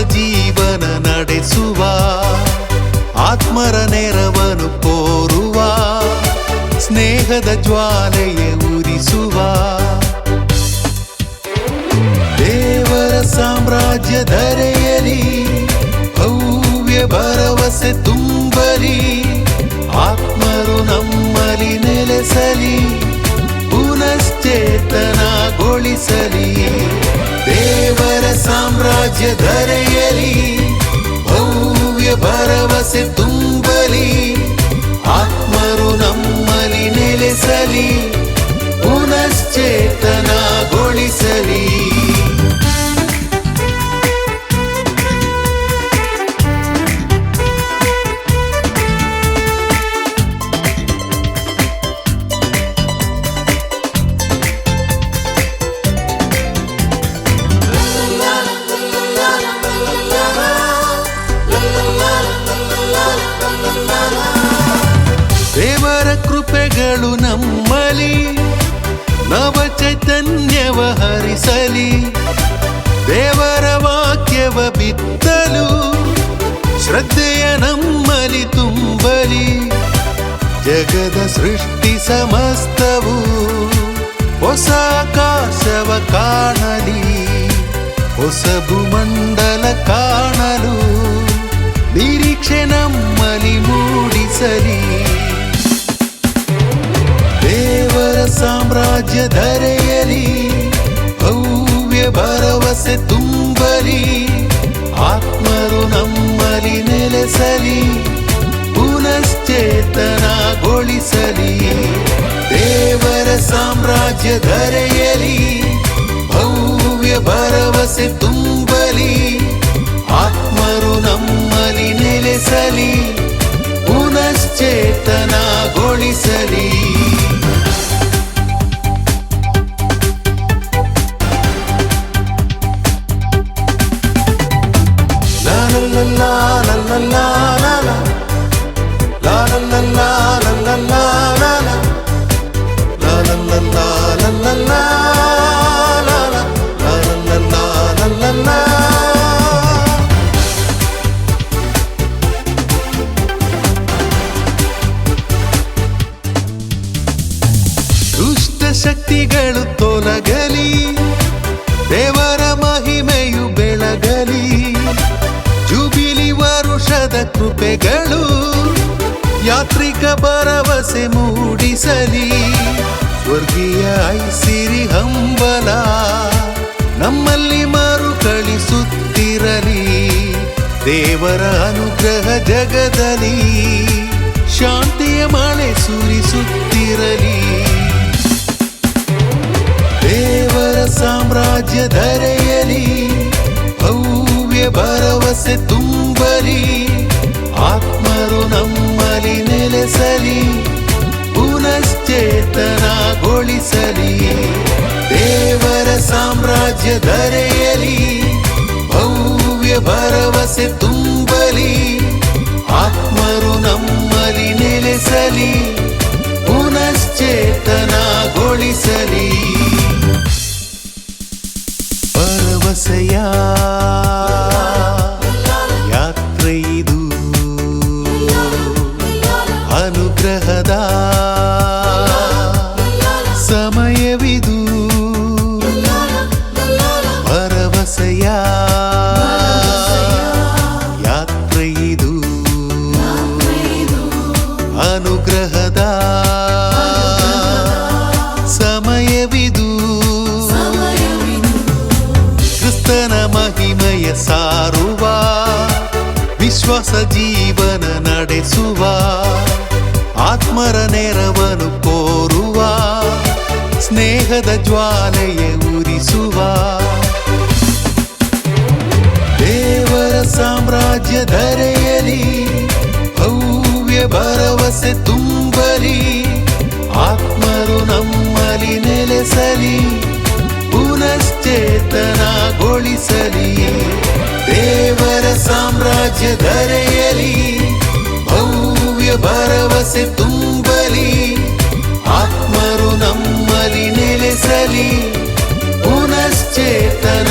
ಜೀವನ ನಡೆಸುವ, ಆತ್ಮರ ನೆರವನು ಕೋರುವ, ಸ್ನೇಹದ ಜ್ವಾಲೆಯ ಉರಿಸುವ. ದೇವರ ಸಾಮ್ರಾಜ್ಯ ಧರೆಯಲಿ, ಭವ್ಯ ಭರವಸೆ ತುಂಬಲಿ, ಆತ್ಮರು ನಮ್ಮಲಿ ನೆಲೆಸಲಿ, ಪುನಶ್ಚೇತನಗೊಳಿಸಲಿ. ದೇವರ ಸಾಮ್ರಾಜ್ಯ ಧರೆಯಲಿ ಭವ್ಯ ಭರವಸೆ ತುಂಬಲಿ ಆತ್ಮರು ನಮ್ಮಲಿ ನೆಲೆಸಲಿ ಪುನಶ್ಚೇತನಗೊಳಿಸಲಿ. ಕೃಪೆಗಳು ನಮ್ಮಲಿ, ನವ ಚೈತನ್ಯವ ಹರಿಸಲಿ. ದೇವರ ವಾಕ್ಯವ ಬಿತ್ತಲು, ಶ್ರದ್ಧೆಯ ನಮ್ಮಲಿ ತುಂಬಲಿ. ಜಗದ ಸೃಷ್ಟಿ ಸಮಸ್ತವು ಹೊಸ ಆಕಾಶವ ಕಾಣಲಿ. ಹೊಸ ಭೂಮಂಡಲ ಕಾಣಲು ನಿರೀಕ್ಷೆ ನಮ್ಮಲಿ ಮೂಡಿಸಲಿ. ಸಾಮ್ರಾಜ್ಯ ಧರೆಯಲಿ, ಭವ್ಯ ಭರವಸೆ ತುಂಬಲಿ, ಆತ್ಮರು ನಮ್ಮಲಿ ನೆಲೆಸಲಿ, ಪುನಶ್ಚೇತನಗೊಳಿಸಲಿ. ದೇವರ ಸಾಮ್ರಾಜ್ಯ ಧರೆಯಲಿ, ಭವ್ಯ ಭರವಸೆ ತುಂಬಲಿ, ಆತ್ಮರು ನಮ್ಮಲಿ ನೆಲೆಸಲಿ, ಪುನಶ್ಚೇತನಗೊಳಿಸಲಿ. ಶಕ್ತಿಗಳು ತೊಲಗಲಿ, ದೇವರ ಮಹಿಮೆಯು ಬೆಳಗಲಿ. ಜುಬಿಲಿ ವರುಷದ ಕೃಪೆಗಳು ಯಾತ್ರಿಕ ಭರವಸೆ ಮೂಡಿಸಲಿ. ಸ್ವರ್ಗೀಯ ಐಸಿರಿ ಹಂಬಲ ನಮ್ಮಲ್ಲಿ ಮರುಕಳಿಸುತ್ತಿರಲಿ. ದೇವರ ಅನುಗ್ರಹ ಜಗದಲ್ಲಿ ಶಾಂತಿಯ ಮಳೆ ಸುರಿಸುತ್ತಿರಲಿ. ಸಾಮ್ರಾಜ್ಯ ಧರೆಯಲಿ ಭವ್ಯ ಭರವಸೆ ತುಂಬಲಿ ಆತ್ಮರು ನಮ್ಮಲಿ ನೆಲೆಸಲಿ ಪುನಶ್ಚೇತನಗೊಳಿಸಲಿ. ದೇವರ ಸಾಮ್ರಾಜ್ಯ ಧರೆಯಲಿ ಭವ್ಯ ಭರವಸೆ ವಿಶ್ವಾಸ ಜೀವನ ನಡೆಸುವ, ಆತ್ಮರ ನೆರವನು ಕೋರುವ, ಸ್ನೇಹದ ಜ್ವಾಲೆಯ ಉರಿಸುವ. ದೇವರ ಸಾಮ್ರಾಜ್ಯ ಧರೆಯಲಿ, ಭವ್ಯ ಭರವಸೆ ತುಂಬಲಿ, ಆತ್ಮರು ನಮ್ಮಲಿ ನೆಲೆಸಲಿ. ಸಾಮ್ರಾಜ್ಯ ಧರೆಯಲಿ ಭವ್ಯ ಭರವಸೆ ತುಂಬಲಿ ಆತ್ಮರು ನಮ್ಮಲಿ ನೆಲೆಸಲಿ ಪುನಶ್ಚೇತನ